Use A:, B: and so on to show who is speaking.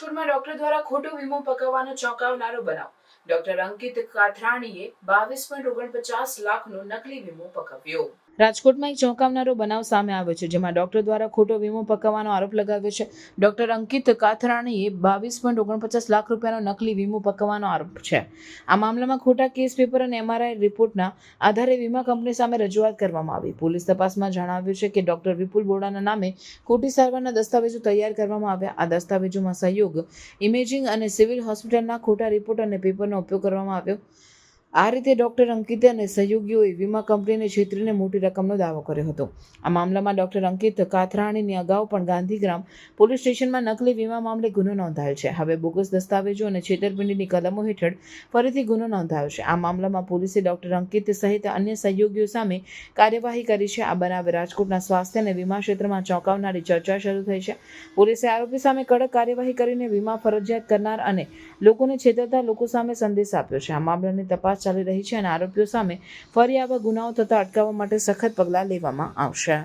A: રાજકોટમાં ડોક્ટર દ્વારા ખોટો વીમો પકવવાનો ચોંકાવનારો બનાવ. ડોક્ટર અંકિત કાથરાણીએ બાવીસ ઓગણપચાસ લાખનો નકલી વીમો પકવ્યો. રાજકોટમાં એક ચોંકાવનારો બનાવ સામે આવ્યો છે, જેમાં ડોક્ટર દ્વારા ખોટો વીમો પકવવાનો આરોપ લગાવ્યો છે. ડોક્ટર અંકિત કાથરાણીએ બાવીસ પોઈન્ટ ઓગણપચાસ લાખ રૂપિયાનો નકલી વીમો પકવવાનો આરોપ છે. આ મામલામાં ખોટા કેસ પેપર અને એમઆરઆઈ રિપોર્ટના આધારે વીમા કંપની સામે રજૂઆત કરવામાં આવી. પોલીસ તપાસમાં જણાવ્યું છે કે ડોક્ટર વિપુલ બોડાના નામે ખોટી સારવારના દસ્તાવેજો તૈયાર કરવામાં આવ્યા. આ દસ્તાવેજોમાં સહયોગ ઇમેજિંગ અને સિવિલ હોસ્પિટલના ખોટા રિપોર્ટ અને પેપરનો ઉપયોગ કરવામાં આવ્યો. આ રીતે ડોક્ટર અંકિત અને સહયોગીઓએ વીમા કંપનીને છેતરીને મોટી રકમનો દાવો કર્યો હતો. આ મામલામાં ડોક્ટર અંકિત કાથરાણીની અગાઉ પણ ગાંધીગ્રામ પોલીસ સ્ટેશનમાં નકલી વીમા મામલે ગુનો નોંધાયો છે. હવે બોગસ દસ્તાવેજો અને છેતરપિંડીની કલમો હેઠળ ફરીથી ગુનો નોંધાયો છે. આ મામલામાં પોલીસે ડોક્ટર અંકિત સહિત અન્ય સહયોગીઓ સામે કાર્યવાહી કરી છે. આ બનાવે રાજકોટના સ્વાસ્થ્ય અને વીમા ક્ષેત્રમાં ચોંકાવનારી ચર્ચા શરૂ થઈ છે. પોલીસે આરોપી સામે કડક કાર્યવાહી કરીને વીમા ફરજિયાત કરનાર અને લોકોને છેતરતા લોકો સામે સંદેશ આપ્યો છે. આ મામલાની ચાલી રહી છે અને આરોપીઓ સામે ફરી આવા ગુનાઓ થતા અટકાવવા માટે સખત પગલાં લેવામાં આવશે.